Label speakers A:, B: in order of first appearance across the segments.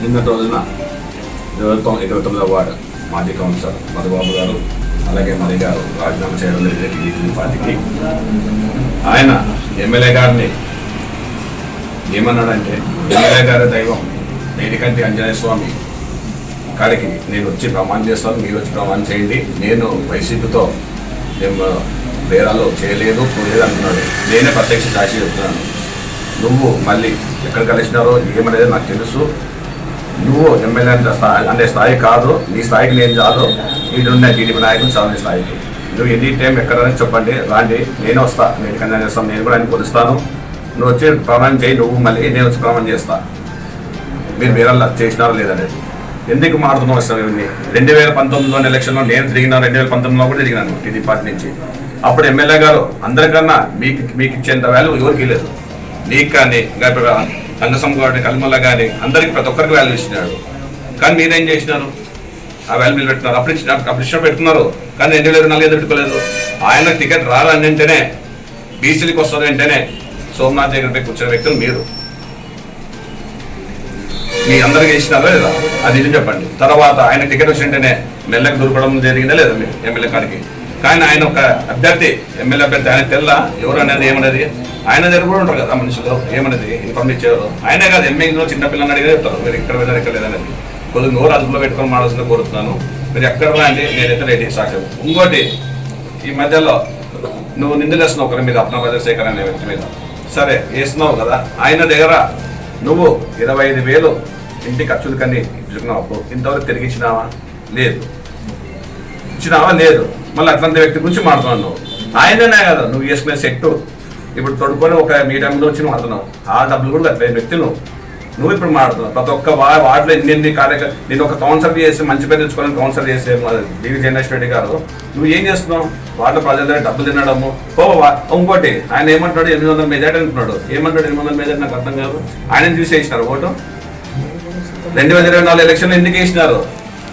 A: నిన్నటి రోజున ఇరవై ఇరవై తొమ్మిదవ వార్డు మాజీ కౌన్సిలర్ మధుబాబు గారు అలాగే మరి గారు రాజీనామా చేయడం జరిగింది పార్టీకి. ఆయన ఎమ్మెల్యే గారిని ఏమన్నాడంటే ఎమ్మెల్యే గారి దైవం నేటికంటి ఆంజనేయ స్వామి కాడికి నేను వచ్చి ప్రమాణం చేస్తాను మీరు వచ్చి ప్రమాణం చేయండి. నేను వైసీపీతో నేను బేరాలు చేయలేదు పోలేదు అంటున్నాడు. నేనే ప్రత్యక్ష సాక్షి చెప్తున్నాను. నువ్వు మళ్ళీ ఎక్కడ కలిసినారో ఏమనేది నాకు తెలుసు. నువ్వు ఎమ్మెల్యే అంత స్థాయి అనే స్థాయి కాదు. నీ స్థాయికి నేను చాలు ఈడున్న టీడీపీ నాయకులు చాలు స్థాయికి. నువ్వు ఎనీ టైం ఎక్కడైనా చెప్పండి రాండి. నేను వస్తా. నేను కన్నా చేస్తాను. నేను కూడా ఆయన కొలుస్తాను. నువ్వు వచ్చి ప్రమాణం చేయి. నువ్వు మళ్ళీ నేను వచ్చి ప్రమాణం చేస్తా. మీరు వేరల్లా చేసినారో లేదనేది. ఎందుకు మారుతున్నావు అసలు ఇవన్నీ? రెండు వేల పంతొమ్మిదిలో ఎలక్షన్లో నేను తిరిగినా రెండు వేల పంతొమ్మిదిలో కూడా తిరిగినాను టీడీపీ పార్టీ నుంచి. అప్పుడు ఎమ్మెల్యే గారు అందరికన్నా మీకు మీకు ఇచ్చేంత వాల్యూ ఎవరికి లేదు. నీకు కానీ ఇంకా సంఘసం కానీ కల్మల్ల కానీ అందరికి ప్రతి ఒక్కరికి వాల్యూ ఇచ్చినాడు. కానీ మీరేం చేసినారు? ఆ వాల్యూ పెట్టినారు అప్పుడు ఇచ్చిన అప్పుడు ఇష్టం పెట్టుకున్నారు. కానీ రెండు వేల ఇరవై నాలుగు ఎందుకు పెట్టుకోలేదు? ఆయన టికెట్ రాలని అంటేనే బీసీలకు వస్తుంది అంటేనే సోమనాథ్ దగ్గర కూర్చున్న వ్యక్తులు మీరు. మీ అందరికి ఇచ్చినారా లేదా? అది నిజం చెప్పండి. తర్వాత ఆయన టికెట్ వచ్చింటేనే మెల్లకి దూరపడం జరిగిందా లేదా మీరు? ఎమ్మెల్యే కాడికి? కానీ ఆయన ఒక అభ్యర్థి ఎమ్మెల్యే అభ్యర్థి ఆయన తెల్ల ఎవరు అనేది ఏమనేది? ఆయన దగ్గర కూడా ఉంటారు కదా మనుషులు ఏమనేది? ఇన్ఫార్మ్ ఇచ్చేవారు. ఆయనే కాదు ఎంఏలో చిన్న పిల్లలు అడిగే చెప్తారు. మీరు ఇక్కడ వెళ్ళారు ఇక్కడ లేదనేది కొద్దిగా నోరు అదుపులో పెట్టుకొని మాడాల్సిన కోరుతున్నాను. మీరు ఎక్కడ రాండి నేనైతే రెడీ సాక్షి ఇంకోటి ఈ మధ్యలో నువ్వు నిందలేస్తున్నావు ఒకరి మీద అప్నా శేఖర్ అనే వ్యక్తి మీద. సరే వేస్తున్నావు కదా. ఆయన దగ్గర నువ్వు ఇరవై ఐదు వేలు ఇంటి ఖర్చులు కన్నీ ఇచ్చుకున్నావు ఇంతవరకు తిరిగి ఇచ్చినావా? లేదు. ఇచ్చినావా? లేదు. మళ్ళీ అట్లాంటి వ్యక్తి గురించి మాట్లాడుతున్నావు నువ్వు ఆయననే కదా నువ్వు వేసుకునే సెట్టు. ఇప్పుడు తొడుకొని ఒక మీడియంలో వచ్చి మాట్లాడుతున్నావు. ఆ డబ్బులు కూడా అట్లే వ్యక్తి నువ్వు. నువ్వు ఇప్పుడు మాట్లాడుతున్నావు. ప్రతి ఒక్క వా వార్డులో ఎన్ని ఎన్ని నేను ఒక కౌన్సిలర్ చేసి మంచి పేరు తెచ్చుకోవాలని కౌన్సిలర్ చేసే డివి జగన్మోహన్ రెడ్డి గారు. నువ్వు ఏం చేస్తున్నావు? వార్డు ప్రజల దగ్గర డబ్బులు తినడము. ఓ ఇంకోటి ఆయన ఏమంటున్నాడు? ఎనిమిది వందల మెజార్టీ అంటున్నాడు. ఏమంటాడు ఎనిమిది వందల మెజార్టీ? నాకు అర్థం కాదు. ఆయన తీసేసినారు ఓటు? రెండు వేల ఇరవై నాలుగు ఎలక్షన్లు ఎందుకు వేసినారు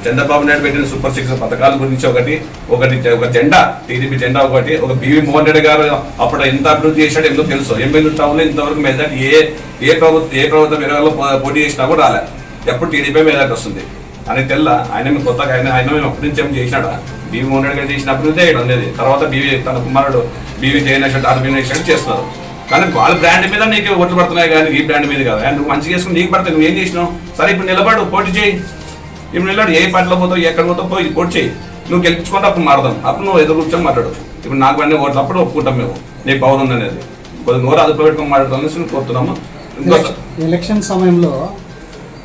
A: చంద్రబాబు నాయుడు పెట్టిన సూపర్ సిక్స్ పథకాల గురించి ఒకటి ఒకటి ఒక జెండా టీడీపీ జెండా ఒకటి ఒక బివి మోహన్ రెడ్డి గారు అప్పుడు ఎంత అభివృద్ధి చేశాడు ఎందుకు తెలుసు. ఎమ్మెల్యే టౌన్లో ఇంతవరకు మెజార్టీ ఏ ఏ ప్రభుత్వం ఏ ప్రభుత్వం ఇరవైలో పోటీ చేసినా కూడా రాలే. ఎప్పుడు టీడీపీ మెజార్టీ వస్తుంది? అని తెల్ల ఆయన మేము కొత్తగా ఆయన ఆయన మేము అప్పటి నుంచి ఏం చేసినాడా? బివి మోహన్ రెడ్డి గారు చేసిన అభివృద్ధి చేయడం లేదు. తర్వాత బీవీ తన కుమారుడు బివి జయనేశ్వర్ ఆర్బినేషన్ చేస్తున్నారు. కానీ వాళ్ళ బ్రాండ్ మీద నీకు ఓట్లు పడుతున్నాయి కానీ ఈ బ్రాండ్ మీద కాదు. నువ్వు మంచిగా చేసుకుని నీకు పడుతుంది నువ్వు ఏం చేసినావు? సరే ఇప్పుడు నిలబడు పోటీ చేయి. ఇప్పుడు నిలబడు ఏ పార్టీలో పోతావు ఎక్కడ పోతావు పోయి పోటీ చేయి. నువ్వు గెలుచుకుంటే అప్పుడు మారదాం. అప్పుడు నువ్వు ఎదురు కూర్చొని మాట్లాడు ఇప్పుడు నాకు అన్నీ ఓట్లు అప్పుడు ఒప్పుకుంటాం మేము. నీ పవర్ ఉంది అనేది. కొద్దిగా నోరు అదుపులో పెట్టుకొని మాట్లాడతాం అనేసి కోరుతున్నాము?
B: ఎలక్షన్ సమయంలో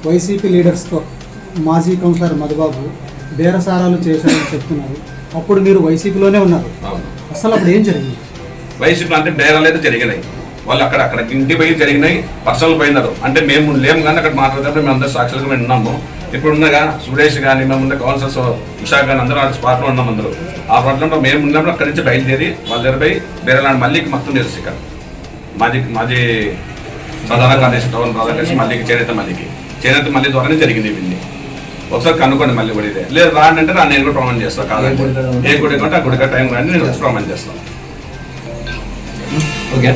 B: వైసీపీ లీడర్స్తో మాజీ కౌన్సిలర్ మధుబాబు బేరసారాలు చేశారని చెప్తున్నారు. అప్పుడు మీరు వైసీపీలోనే ఉన్నారు. అసలు అప్పుడు ఏం జరిగింది?
A: వైసీపీ అంటే బేరాలు అయితే జరిగినాయి. వాళ్ళు అక్కడ అక్కడ ఇంటి పోయి జరిగినాయి పర్సనల్ పోయినారు. అంటే మేము లేము కానీ అక్కడ మాట్లాడేటప్పుడు మేము అందరూ సాక్షులుగా మేము ఉన్నాము. ఇప్పుడు ఉన్నగా సురేష్ కానీ మేము ఉన్న కౌన్సిలర్స్ ఉషా కానీ అందరూ ఆ స్పాట్లో ఉన్నాం అందరూ. ఆ ప్రాంతంలో మేము ఉన్నప్పుడు అక్కడి నుంచి బయలుదేరి వాళ్ళ దగ్గర పోయి బేరాలు మళ్ళీకి మొత్తం తెలుసు ఇక్కడ. మాజీ మాజీ ప్రధాన కార్యదర్శి టౌన్ ప్రధాన కార్యదర్శి మళ్ళీకి చేనేత మళ్ళీకి. చేనేత మళ్ళీ ద్వారానే జరిగింది ఇవన్నీ. ఒకసారి కనుక్కోండి మళ్ళీ కూడా ఇదే. లేదు రాండి అంటే నేను కూడా ప్రమాణం చేస్తాను కాదంటే ఏ గుడి కంటే ఆ గుడిక టైం రాండి నేను వచ్చి ప్రమాణం చేస్తాను
C: ఓకే.